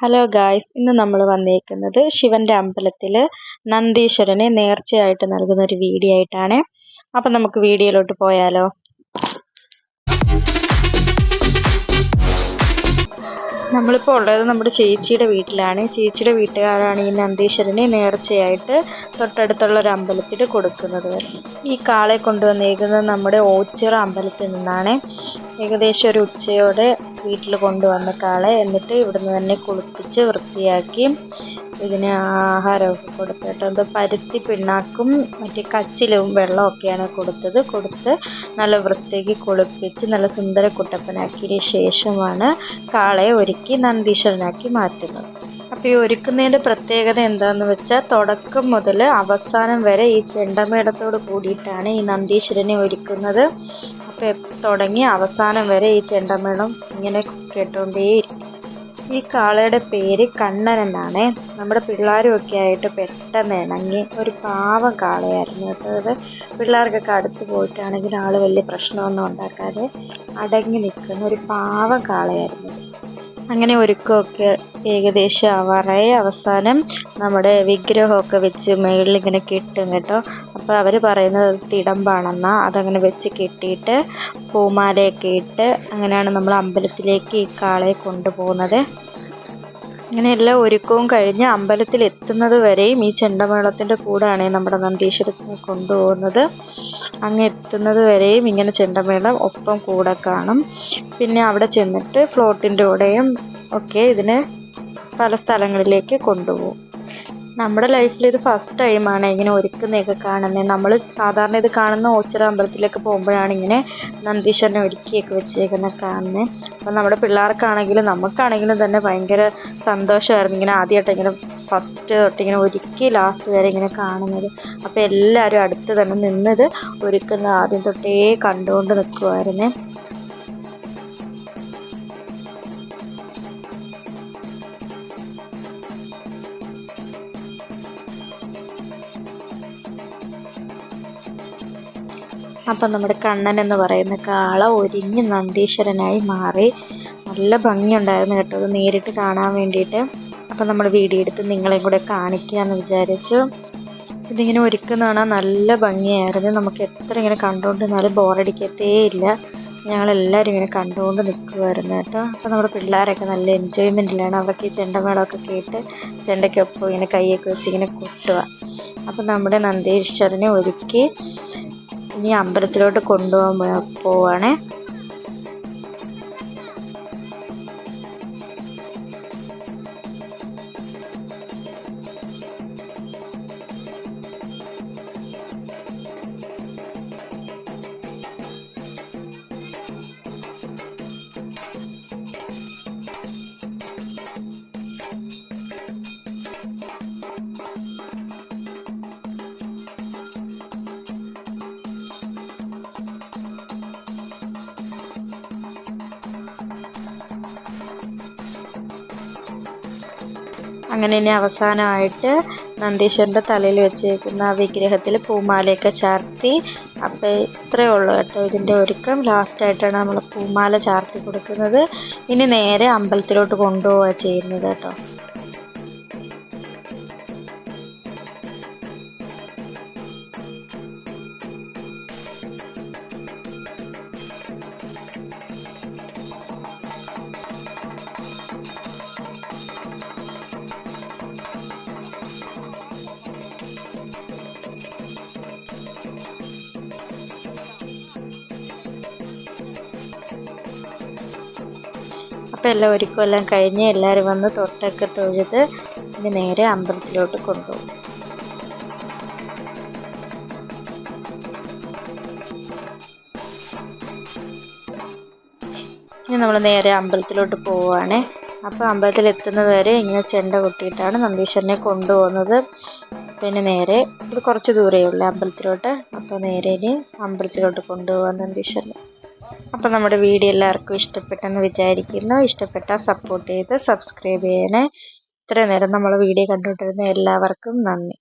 Hello guys ഇന്ന് നമ്മൾ വന്നേക്കുന്നത് ശിവന്റെ അമ്പലത്തിൽ നന്ദീശ്വരനെ നേർച്ചയായിട്ട് നൽകുന്ന ഒരു വീഡിയോ ആയിട്ടാണ്. അപ്പം നമുക്ക് വീഡിയോയിലോട്ട് പോയാലോ? നമ്മളിപ്പോൾ ഉള്ളത് നമ്മുടെ ചേച്ചിയുടെ വീട്ടിലാണ്. ചേച്ചിയുടെ വീട്ടുകാരാണ് ഈ നന്ദീശ്വരനെ നേർച്ചയായിട്ട് തൊട്ടടുത്തുള്ള ഒരു അമ്പലത്തിൽ കൊടുക്കുന്നത്. ഈ കാളെ കൊണ്ടുവന്നേക്കുന്നത് നമ്മുടെ ഓച്ചിറ അമ്പലത്തിൽ നിന്നാണ്. ഏകദേശം ഒരു ഉച്ചയോടെ വീട്ടിൽ കൊണ്ടുവന്ന കാളെ എന്നിട്ട് ഇവിടുന്ന് തന്നെ കുളിപ്പിച്ച് വൃത്തിയാക്കി ഇതിന് ആഹാരമൊക്കെ കൊടുത്തിട്ട് എന്തോ പരുത്തി പിണ്ണാക്കും മറ്റേ കച്ചിലും വെള്ളമൊക്കെയാണ് കൊടുത്തത്. കൊടുത്ത് നല്ല വൃത്തിക്ക് കുളിപ്പിച്ച് നല്ല സുന്ദര കുട്ടപ്പനാക്കിയതിന് ശേഷമാണ് കാളയെ ഒരുക്കി നന്ദീശ്വരനാക്കി മാറ്റുന്നത്. അപ്പോൾ ഈ ഒരുക്കുന്നതിന്റെ പ്രത്യേകത എന്താണെന്ന് വെച്ചാൽ തുടക്കം മുതൽ അവസാനം വരെ ഈ ചെണ്ടമേടത്തോട് കൂടിയിട്ടാണ് ഈ നന്ദീശ്വരനെ ഒരുക്കുന്നത്. അപ്പോൾ തുടങ്ങി അവസാനം വരെ ഈ ചെണ്ടമേളം ഇങ്ങനെ കേട്ടുകൊണ്ടേയിരിക്കും ഈ കാളയുടെ പേര് കണ്ണൻ എന്നാണ്. നമ്മുടെ പിള്ളേരും ഒക്കെ ആയിട്ട് പെട്ടെന്ന് ഇണങ്ങി ഒരു പാവം കാളയായിരുന്നു കേട്ടോ അത്. പിള്ളേർക്കൊക്കെ അടുത്ത് പോയിട്ടാണെങ്കിൽ ആൾ വലിയ പ്രശ്നമൊന്നും ഉണ്ടാക്കാതെ അടങ്ങി നിൽക്കുന്ന ഒരു പാവം കാളയായിരുന്നു അങ്ങനെ ഒരുക്കമൊക്കെ ഏകദേശം ആവാറായി. അവസാനം നമ്മുടെ വിഗ്രഹമൊക്കെ വെച്ച് മുകളിൽ ഇങ്ങനെ കെട്ടും കേട്ടോ. അപ്പോൾ അവർ പറയുന്നത് തിടമ്പാണെന്നാ. അതങ്ങനെ വെച്ച് കെട്ടിയിട്ട് പൂമാലയൊക്കെ ഇട്ട് അങ്ങനെയാണ് നമ്മൾ അമ്പലത്തിലേക്ക് ഈ കാളയെ കൊണ്ടുപോകുന്നത്. അങ്ങനെ എല്ലാ ഒരുക്കവും കഴിഞ്ഞ് അമ്പലത്തിൽ എത്തുന്നത് വരെയും ഈ ചെണ്ടമേളത്തിന്റെ കൂടെയാണ് നമ്മുടെ നന്ദീശ്വരത്തിനെ കൊണ്ടുപോകുന്നത്. അങ്ങ് എത്തുന്നത് വരെയും ഇങ്ങനെ ചെണ്ടമേളം ഒപ്പം കൂടെ കാണും. പിന്നെ അവിടെ ചെന്നിട്ട് ഫ്ലോട്ടിന്റെ കൂടെയും ഒക്കെ ഇതിനെ പല സ്ഥലങ്ങളിലേക്ക് കൊണ്ടുപോകും. നമ്മുടെ ലൈഫിൽ ഇത് ഫസ്റ്റ് ടൈമാണ് ഇങ്ങനെ ഒരുക്കുന്നതൊക്കെ കാണുന്നത്. നമ്മൾ സാധാരണ ഇത് കാണുന്ന ഓച്ചിറ അമ്പലത്തിലേക്ക് പോകുമ്പോഴാണ് ഇങ്ങനെ നന്ദീശ്വരനെ ഒരുക്കിയൊക്കെ വെച്ചേക്കുന്നത് കാണുന്നത്. അപ്പം നമ്മുടെ പിള്ളേർക്കാണെങ്കിലും നമുക്കാണെങ്കിലും തന്നെ ഭയങ്കര സന്തോഷമായിരുന്നു. ഇങ്ങനെ ആദ്യമായിട്ട് ഇങ്ങനെ ഫസ്റ്റ് തൊട്ട് ഇങ്ങനെ ഒരുക്കി ലാസ്റ്റ് വരെ ഇങ്ങനെ കാണുന്നത്. അപ്പോൾ എല്ലാവരും അടുത്ത് തന്നെ നിന്നത് ഒരുക്കുന്ന ആദ്യം തൊട്ടേ കണ്ടുകൊണ്ട് നിൽക്കുമായിരുന്നേ അപ്പം നമ്മുടെ കണ്ണൻ എന്ന് പറയുന്ന കാള ഒരിഞ്ഞ് നന്ദീശ്വരനായി മാറി. നല്ല ഭംഗിയുണ്ടായിരുന്നു കേട്ടോ അത് നേരിട്ട് കാണാൻ വേണ്ടിയിട്ട്. അപ്പം നമ്മൾ വീഡിയോ എടുത്ത് നിങ്ങളെയും കൂടെ കാണിക്കാമെന്ന് വിചാരിച്ചു. ഇതിങ്ങനെ ഒരുക്കുന്നതാണ് നല്ല ഭംഗിയായിരുന്നു. നമുക്ക് എത്ര ഇങ്ങനെ കണ്ടുകൊണ്ടിരുന്നാലും ബോറടിക്കത്തേ ഇല്ല. ഞങ്ങളെല്ലാവരും ഇങ്ങനെ കണ്ടുകൊണ്ട് നിൽക്കുമായിരുന്നു കേട്ടോ. അപ്പോൾ നമ്മുടെ പിള്ളേരൊക്കെ നല്ല എൻജോയ്മെന്റിലാണ് അവർക്ക് ഈ ചെണ്ടമേളമൊക്കെ കേട്ട് ചെണ്ടയ്ക്കൊപ്പം ഇങ്ങനെ കൈയൊക്കെ വെച്ച് ഇങ്ങനെ കൊട്ടുക. അപ്പോൾ നമ്മുടെ നന്ദീശ്വരനെ ഒരുക്കി ഇനി അമ്പലത്തിലോട്ട് കൊണ്ടുപോകാൻ പോവാണേ. അങ്ങനെ ഇനി അവസാനമായിട്ട് നന്ദീശ്വരന്റെ തലയിൽ വെച്ചേക്കുന്ന ആ വിഗ്രഹത്തിൽ പൂമാലയൊക്കെ ചാർത്തി. അപ്പോൾ ഇത്രയേ ഉള്ളൂ കേട്ടോ ഇതിന്റെ ഒരുക്കം. ലാസ്റ്റായിട്ടാണ് നമ്മൾ പൂമാല ചാർത്തി കൊടുക്കുന്നത്. ഇനി നേരെ അമ്പലത്തിലോട്ട് കൊണ്ടുപോവുക ചെയ്യുന്നത് കേട്ടോ. അപ്പം എല്ലാം ഒരുക്കം എല്ലാം കഴിഞ്ഞ് എല്ലാവരും വന്ന് തൊട്ടൊക്കെ തൊഴുത് ഇനി നേരെ അമ്പലത്തിലോട്ട് കൊണ്ടുപോകും. ഇനി നമ്മൾ നേരെ അമ്പലത്തിലോട്ട് പോവുകയാണ്. അപ്പോൾ അമ്പലത്തിൽ എത്തുന്നത് വരെ ഇങ്ങനെ ചെണ്ട കൊട്ടിയിട്ടാണ് നന്ദീശ്വരനെ കൊണ്ടുപോകുന്നത്. പിന്നെ നേരെ ഇത് കുറച്ച് ദൂരമേ ഉള്ളൂ അമ്പലത്തിലോട്ട്. അപ്പോൾ നേരെ ഇനി അമ്പലത്തിലോട്ട് കൊണ്ടുപോകാൻ നന്ദീശ്വരനെ. അപ്പോൾ നമ്മുടെ വീഡിയോ എല്ലാവർക്കും ഇഷ്ടപ്പെട്ടെന്ന് വിചാരിക്കുന്നു. ഇഷ്ടപ്പെട്ടാൽ സപ്പോർട്ട് ചെയ്ത് സബ്സ്ക്രൈബ് ചെയ്യണേ. ഇത്രയും നേരം നമ്മൾ വീഡിയോ കണ്ടുകൊണ്ടിരുന്ന എല്ലാവർക്കും നന്ദി.